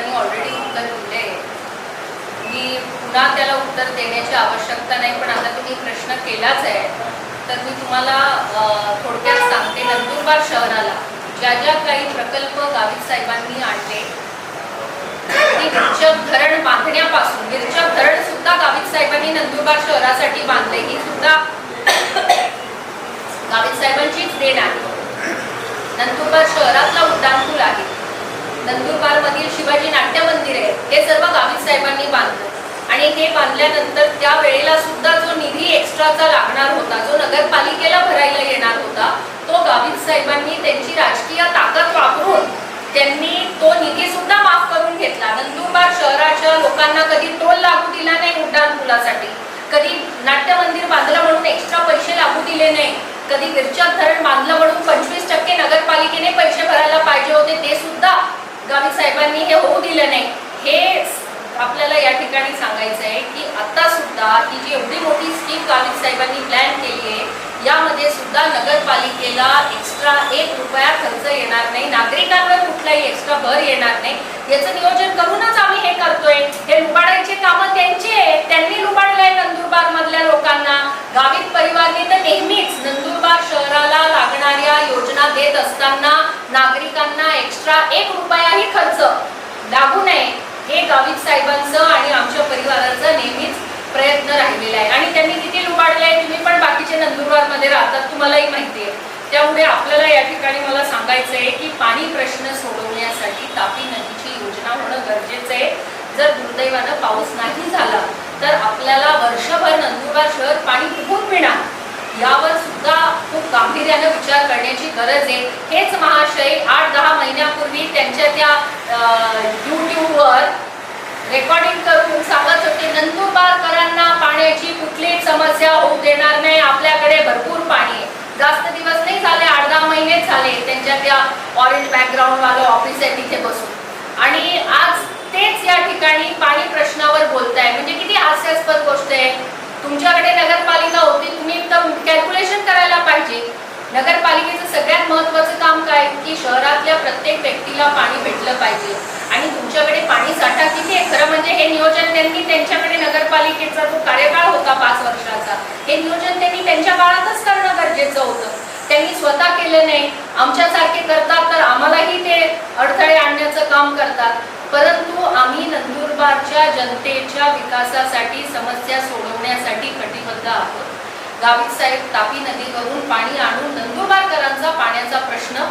साहेबांनी ऑलरेडी उत्तर दिले मी पुन्हा त्याला उत्तर देण्याची आवश्यकता नाही पण आता तुम्ही प्रश्न केलाच आहे. तर मी तुम्हाला थोडक्यात सांगते. नंदुरबार शहराला ज्या ज्या काही प्रकल्प गावित साहेबांनी आणले ती धरण बांधण्यापासून विरचक धरण सुद्धा गावित साहेबांनी नंदुरबार शहरासाठी बांधले. ही सुद्धा गावित साहेबांचीच देण आहे. नंदुरबार शहरातला उड्डाणपूल आहे. नंदुरबार मधील शिवाजी नाट्य मंदिर आहे हे सर्व गावित साहेबांनी बांधलं आणि हे बांधल्यानंतर त्या वेळेला सुद्धा जो निधी एक्स्ट्राचा लागणार होता जो नगरपालिकेला भरायला येणार होता तो गावित साहेबांनी त्यांची राजकीय ताकद वापरून त्यांनी तो निधी सुद्धा माफ करून घेतला. नंदुरबार शहराच्या लोकांना कधी टोल लागू दिला नाही उड्डाण पुलासाठी. कधी नाट्य मंदिर बांधलं म्हणून एक्स्ट्रा पैसे लागू दिले नाही. कधी विरचक धरण बांधलं म्हणून पंचवीस टक्के नगरपालिकेने पैसे भरायला पाहिजे होते ते सुद्धा गावित साहेबांनी हे होऊ दिलं नाही. हे आपल्याला या ठिकाणी सांगायचं आहे की आता सुद्धा ही जी एवढी मोठी स्कीम गावित साहेबांनी प्लॅन केली आहे यामध्ये सुद्धा नगरपालिकेला एक्स्ट्रा एक रुपया खर्च येणार नाही नागरिकांवर कुठलाही एक्स्ट्रा भर येणार नाही. याचं नियोजन करूनच आम्ही हे करतोय. हे लुबाडायचे कामं त्यांचे आहेत. त्यांनी लुबाडलंय नंदुरबार मधल्या लोकांना. गावित परिवारने तर नेहमीच नंदुरबार शहराला लागणाऱ्या योजना देत असताना नागरिकांना एक्स्ट्रा एक रुपयाही खर्च लागू नये. हे गावित साहेबांचं आणि आमच्या परिवाराचं नेहमीच प्रयत्न राहिलेला आहे. आणि त्यांनी किती लुबाडले आहे तुम्ही पण बाकीचे नंदुरबारमध्ये राहतात तुम्हालाही माहिती आहे. त्यामुळे आपल्याला या ठिकाणी मला सांगायचं आहे की पाणी प्रश्न सोडवण्यासाठी तापी नदीची योजना होणं गरजेचं आहे. जर दुर्दैवानं पाऊस नाही झाला तर आपल्याला वर्ष गरज आहे. हेच महाशय आठ दहा महिन्यापूर्वी त्यांच्या त्या युट्यूबवर रेकॉर्डिंग करून सांगत होते नंदुरबारकरांना पाण्याची कुठलीच समस्या होऊ देणार नाही आपल्याकडे भरपूर पाणी आहे. जास्त दिवस नाही झाले आठ दहा महिनेच झाले त्यांच्या त्या ऑरेंज बॅकग्राऊंडवालं ऑफिस आहे तिथे बसून. आणि आज तेच या ठिकाणी पाणी प्रश्नावर बोलताय. म्हणजे किती हास्यास्पद गोष्ट आहे तुमच्याकडे नगरपालिका होती तुम्ही तर कॅल्क्युलेशन करायला पाहिजे नगरपालिकेचं सगळ्यात महत्वाचं काम काय की शहरातल्या प्रत्येक व्यक्तीला पाणी भेटलं पाहिजे आणि तुमच्याकडे पाणी साठा किती आहे खरं म्हणजे हे नियोजन त्यांनी त्यांच्याकडे नगरपालिकेचा जो कार्यकाळ होता पाच वर्षाचा हे नियोजन त्यांनी त्यांच्या काळातच करणं गरजेचं होतं. त्यांनी स्वतः केलं नाही. आमच्यासारखे करतात तर आम्हालाही ते अडथळे आणण्याचं काम करतात. परंतु आम्ही नंदुरबारच्या जनतेच्या विकासासाठी समस्या सोडवण्यासाठी कटिबद्ध आहोत. गावित साहेब तापी नदीवरून पाणी आणून नंदुरबारकरांचा पाण्याचा प्रश्न